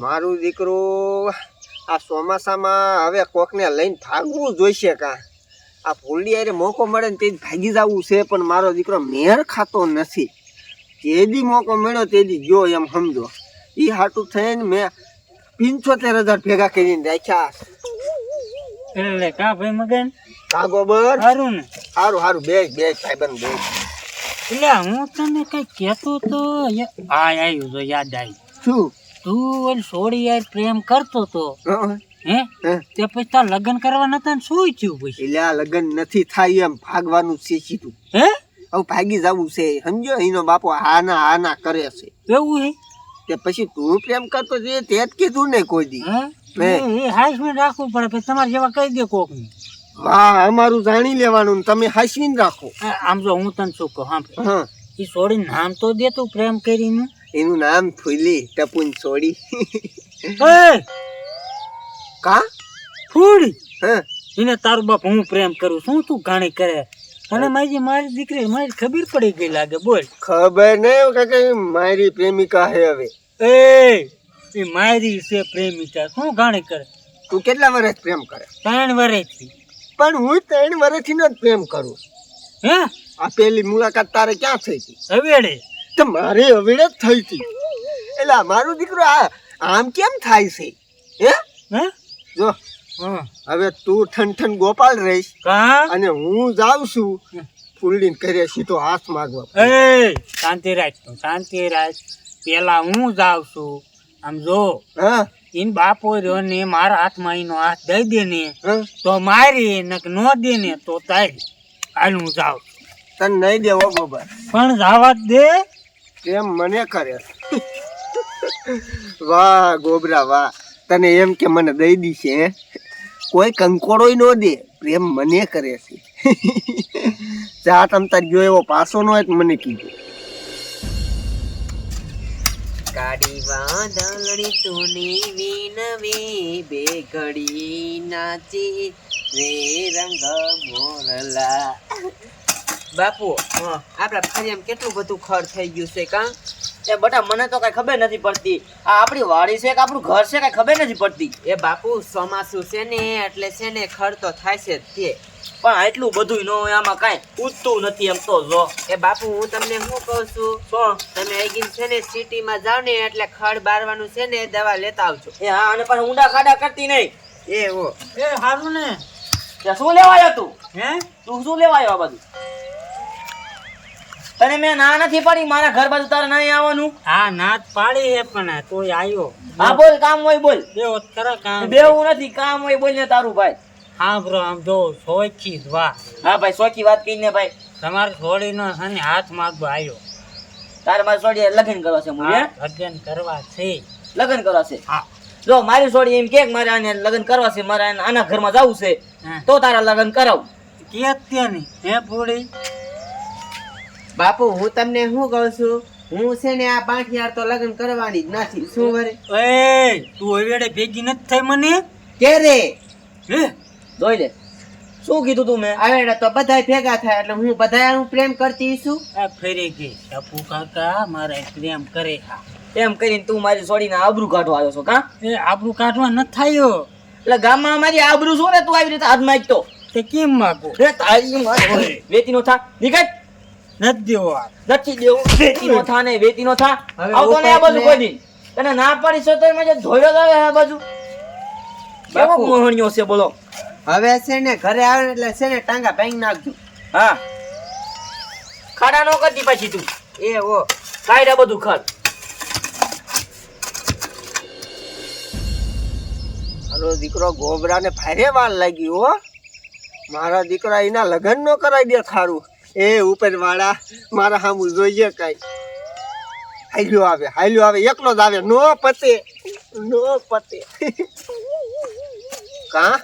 મારું દીકરું આ ચોમાસામાં હવે કોકને લઈને ભાગવું જોઈશે કા? આ ફૂલડી અરે મોકો મળે ને તે જ ભાગી જવું છે પણ મારો દીકરો મેર ખાતો નથી. તેદી મોકો મળ્યો તેદી જો એમ સમજો. એ હાટું થઈને મેં પિંચોતેર હજાર ભેગા કરીને રાખ્યા. એટલે કા ભાઈ મગન? કા ગોબર? સારું ને. સારું સારું બે બે સાહેબન બે એટલે હું તને કઈ કહેતો તો આ આવ્યું તો યાદ આવી. શું? તું સોળી યાર પ્રેમ કરતો તો હં? તે પછી તાર લગ્ન કરવા નતા ને શું થયું પછી? એટલે આ લગ્ન નથી થાય એમ ભાગવાનું છે સીધું. હે? હવે ભાગી જવું છે સમજો એનો બાપો આના આના કરે છે. એવું હે? તે પછી તું પ્રેમ કરતો જે તે જ કીધું ને કોઈ દી. હે? હે. એ હાઈસ રાખવું પડે પછી તમારે જેવા કહી દે કોક વાહ અમારું જાણી લેવાનું ને તમે હાસવીને રાખો. આમ જો હું તને શું કહું હા. એ છોડીને નામ તો દે તું પ્રેમ કરીને. એનું નામ ફૂલી ટપુન છોડી એ! કા? ફૂડી હા. એને તારું બાપ હું પ્રેમ કરું શું તું ગાણી કરે? અને મારી મારી દીકરી મારી ખબર પડી ગઈ લાગે બોલ. ખબર નહીં કે મારી પ્રેમિકા હે હવે. એ એ મારી છે પ્રેમિકા શું ગાણી કરે? તું કેટલા વર્ષ પ્રેમ કરે? ત્રણ વર્ષથી પણ હું ત્રણ વર્ષથી નો જ પ્રેમ કરું. હે? આ પેલી મુલાકાત તારે ક્યાં થઈ હતી હવેડે તો મારે હવેડે જ થઈ હતી. એટલે આ દીકરો આ આમ કેમ થાય છે? હે? હે? જો હવે તું ઠન ઠન ગોપાલ રહીશ અને હું જાઉં છું ફૂલડીન કરે સીધો હાથ માગવા. એ શાંતિ રાખ તું શાંતિ રાખ. પેલા હું જાઉં છું. આમ જો ઇન બાપો રહ્યો ને મારા હાથમાં એનો હાથ દઈ દે ને તો મારી ને કે નો દે ને તો તારી. હાલ હું જાઉં તને નહીં દેવો ગોબર. પણ જાવા દે. એમ મને કરે. વાહ, ગોબરા, વાહ. તને એમ કે મને દઈ દીશે છે કોઈ કંકોડોય ન દે પ્રેમ મને કરે છે. જા, તમ તાર ગયો એવો પાસો ન હોય મને કીધું. કાળી વાદળી તુની વિનવી બે ઘડી નાચી, રે રંગ મોરલા. બાપુ આપડા ફરિયામાં કેટલું બધું ખર્ચ થઈ ગયું છે કા? એ બટા મને તો કઈ ખબર નથી પડતી. આ આપણી વાડી છે કે આપણું ઘર છે કઈ ખબર નથી પડતી? એ બાપુ ચોમાસું છે ને એટલે છે ને ખર્ચ તો થાય છે જ તે પણ આટલું બધું ન હોય આમાં કાંઈ ઉતતું નથી એમ તો જો. એ બાપુ હું તમને શું કહું છું? શું તમે આગીન છે ને સિટીમાં જાવ ને એટલે ખડ બારવાનું છે ને દવા લેતા આવજો. એ હા અને પણ ઊંડા ખાડા કરતી નહીં. એ ઓ. એ સારું ને. શું લેવાયો તું હે? તું શું લેવાયો આ બધું તને મેં ના નથી પાડી મારા ઘર બાજુ તારે નહીં આવવાનું. હા ના પાડી હે પણ તું આવ્યો હા બોલ કામ હોય બોલ. બે તરત કામ. બેવું નથી કામ હોય બોલ ને તારું ભાઈ. હા બ્રો આમ જો સોચી જ વાહ હા ભાઈ સોચી વાત કહીને ભાઈ. તમારે છોડીનો છે ને હાથ માગવા આવ્યો તારે મારી સોડી લગ્ન કરવા છે મુજે લગ્ન કરવા છે. લગ્ન કરવા છે? હા. જો મારી છોડી એમ કે મારે આને લગ્ન કરવા છે મારે આને આના ઘરમાં જવું છે તો તારા લગ્ન કરાવ. કે અત્યારની હે પૂરી? બાપુ હું તમને શું કહું છું? હું છે ને આ પાઠિયાર તો લગ્ન કરવાની જ નથી. શું કરે એ તું હવે ભેગી નથી થઈ મને? કે રે? હે? જોઈ લે. શું કીધું તું મેં? આવે તો બધાય ભેગા થાય એટલે હું બધાય હું પ્રેમ કરતી છું. આ ફેરી ગઈ. ટપુ કાકા મારે પ્રેમ કરે હા. એમ કરીને તું મારી છોડીને આબરૂ કાઢવા આવ્યો છો કા? એ આબરૂ કાઢવા ન થાયો. એટલે ગામમાં મારી આબરૂ શું ને તું આવી રીતે હાથ માંગતો તે કેમ માગો? રે તારી માગો વેતી નો થા નીકળ. નથી દેવો નથી દેવું? વેતી નો થા ને વેતી નો થા આવતો ને આ બાજુ કોઈ દી. તને ના પાડી છો તો મને ધોયો લાવે આ બાજુ. કેવો બાપુ. છે બોલો. હવે છે ને ઘરે આવે એટલે છે ને ટાંગા ભાંગી નાખજો. હા. ખાડા નો કરતી પછી તું. એ હો. કાયડા બધું ખર મારો દીકરો ગોબરાને ભારે વાર લાગી હો. મારા દીકરા એના લગ્ન નો કરાવી દે થારું એ ઉપરવાળા મારા સામું જોઈએ કઈ. હાલ્યો આવે હાલ્યો આવે એકલો જ આવે નો પતે નો પતે. કા?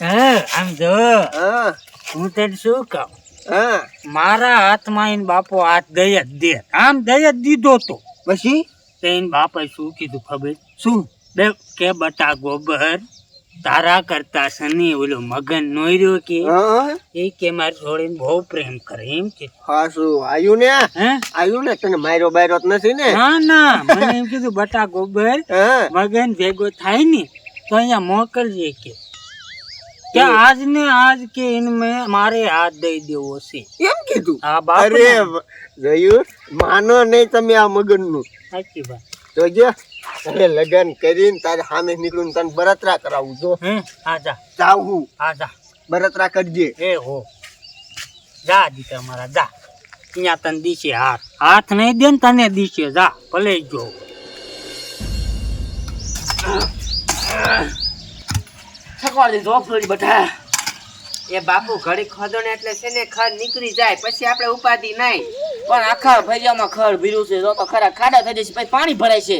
હા આમ જો. હા. હું તને શું કહું? હા. મારા હાથમાં એને બાપો હાથ દઈ જ દે. આમ દઈ જ દીધો તો. પછી? તેને બાપાએ બાપે શું કીધું ખબર? શું? બે કે બટા ગોબર. તારા કરતા સની ઓલો મગન નોર્યો કે? એ કે માર છોડીને બહુ પ્રેમ કરે એમ કે. હાસુ આયુ ને? હે? આયુ ને? તને માર્યો બાયરો નથી ને? ના ના. મને એમ કીધું બટા ગોબર મગન ભેગો થાય ને તો અહીંયા મોકલજે કે. કે આજ ને આજ કે ઇનમે મારે હાથ દઈ દેવો છે. એમ કીધું? આ બાપ અરે જોયું માનો નહીં તમે આ મગનનું સાચી વાત. જોજે તારે લગન કરીને તારે સામે નીકળું તને બરતરા કરાવું જો. હે આજા જાવું આજા બરતરા કરજે. એ હો. જા દીકરા મારા જા. અહીંયા તને દીશે હાથ. હાથ નહીં દે ને તને દીશે જા. ભલે જો. સકવાડી દો ફરી બટા એ બાપુ ઘડી ખોદો એટલે છે ને ખર નીકળી જાય પછી આપણે ઉપાધિ નહીં. પણ આખા ફેરિયામાં ખર ભીરું છે જો તો ખરા ખાડા થઈ જશે પછી પાણી ભરાય છે.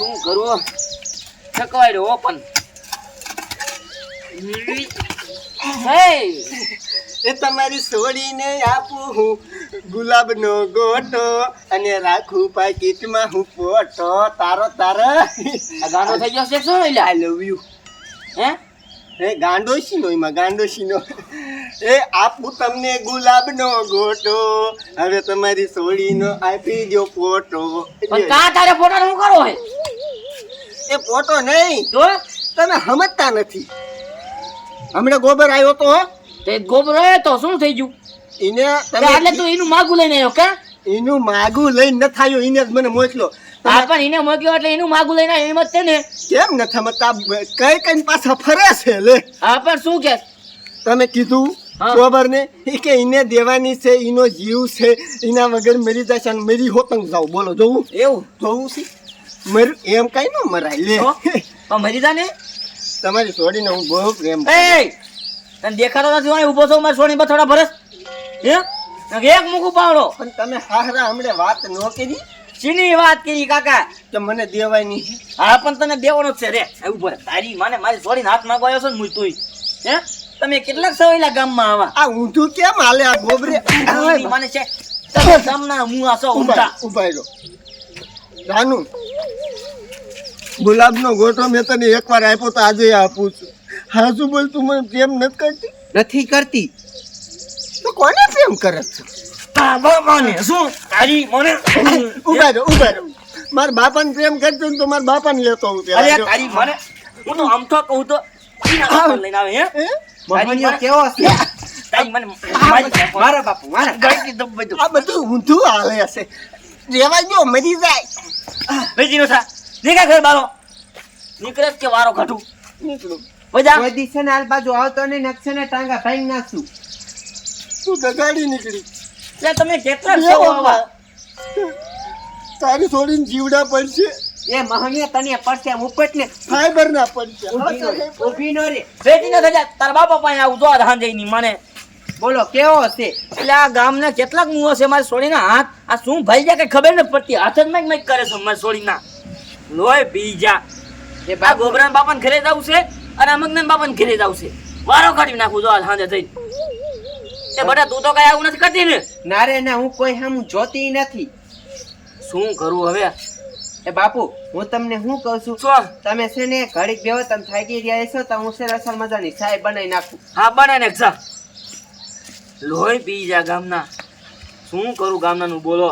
શું કરવું? થકવાય રહ્યો પણ. એ તમારી છોડીને આપું. હું ગુલાબનો ગોટો અને રાખું પાકીટમાં હું પોટો તારો તારો. ગાંડો થઈ ગયો છે શું એટલે આઈ લવ યુ હે? એ ગાંડોશીનો એમાં ગાંડોશીનો. એ આપું તમને ગુલાબનો ગોટો હવે તમારી છોડીનો આપી દો પોટો પણ કા તારે ફોટો શું કરો હે? એ પોટો નહીં. તો તમે સમજતા નથી. હમણાં ગોબર આવ્યો તો. તે ગોબર આવ્યો તો શું થઈ ગયું? એને એટલે તું એનું માગું લઈને આવ્યો કે? એનું માગું લઈને ન થાયો એને જ મને મોકલો હા પણ એને મોકલ્યો એટલે એનું માગું લઈને એમ જ છે ને. કેમ ન સમજતા કઈ કઈ પાછા ફરે છે લે. હા પણ શું કે? તમે કીધું હા. ગોબર ને ઈ કે એને દેવાની છે એનો જીવ છે એના વગર મરી જશે અને મરી હોતંગ જાવ બોલો જોવું? એવું? જોવું છે? મર એમ કઈ ન મરાય. લે. તો? પણ મરી જા ને. તમારી છોડીને હું બહુ પ્રેમ. એ તને દેખાતો નથી હોય ઊભો છો મારી સોની થોડા ભરસ હે? એક મુકું પાવડો પણ તમે હારા હમણે વાત ન કરી? ચીની વાત કરી કાકા. તો મને દેવાય નહીં હા પણ તને દેવાનો છે. રે ઊભો. તારી માને મારી છોડીને હાથ માંગવા આવ્યો છે ને મુઈ તુંય. હે? તમે કેટલાક ગામ ગામમાં આવા. આ ઊંધું કેમ હાલે આ ગોબરે મને છે તમે ગામના હું છો ઊંધા. ઊભા રહ્યો રાનુ ગુલાબનો ગોટો મેં તને એકવાર આપ્યો તો આજે આપું છું. હા શું બોલ તું મને પ્રેમ નથી કરતી? નથી કરતી. તો કોને પ્રેમ કરે છે? તારા માને શું? તારી મને ઊભા રહ્યો મારા બાપાને પ્રેમ કરતો ને તો મારા બાપાને લેતો હું અરે તારી મને હું તો આમ તો કહું તો લઈને આવે હે? હે? કેવો છે? તારી મને મારી મારા બાપુ મારા ગળકી દબ બધું. આ બધું ઊંધું હાલે છે. રેવાય જો મરી જાય. વેચીનો થા. નીકળ ઘર બારો. નીકળે કે વારો કાઢું. નીકળું. બધા કોઈ દિશે ને બાજુ આવતો ને નકશે ને ટાંગા ભાઈ નાખશું. તું દગાડી નીકળી. એટલે તમે કેટલા છો આવા. તારી થોડી જીવડા પડશે. એ મહણિયા તને પડશે ઉપટ ને ફાઈબર ના પડશે. ઊભી નો રે, ઊભી નો થજા તાર બાપા પાસે આવું જો હાંજે ની મને. બોલો કેવો છે એટલે આ ગામના કેટલાક મુઓ છે મારી સોળીના હાથ. આ શું ભાઈ જાય કઈ ખબર નથી પડતી. હાથ જ મેક કરે છે મારી સોડીના લોય બીજા એ આ ગોબરાન બાપાને ઘરે જવું છે અને આ મગના બાપાને ઘરે જવું છે વારો કાઢી નાખું જો આ સાંજે થઈ એ બટા તું તો કઈ આવું નથી કરતી ને? ના રે ના હું કોઈ હમ જોતી નથી. શું કરું હવે? એ બાપુ હું તમને શું કહું છું? શું તમે છે ને ઘડીક બેવો તમે થાકી રહ્યા છો તો હું છે રસલ મજાની ચાય બનાવી નાખું. હા બનાવી નાખ જા. લોહી પી જા ગામના. શું કરું ગામનાનું બોલો.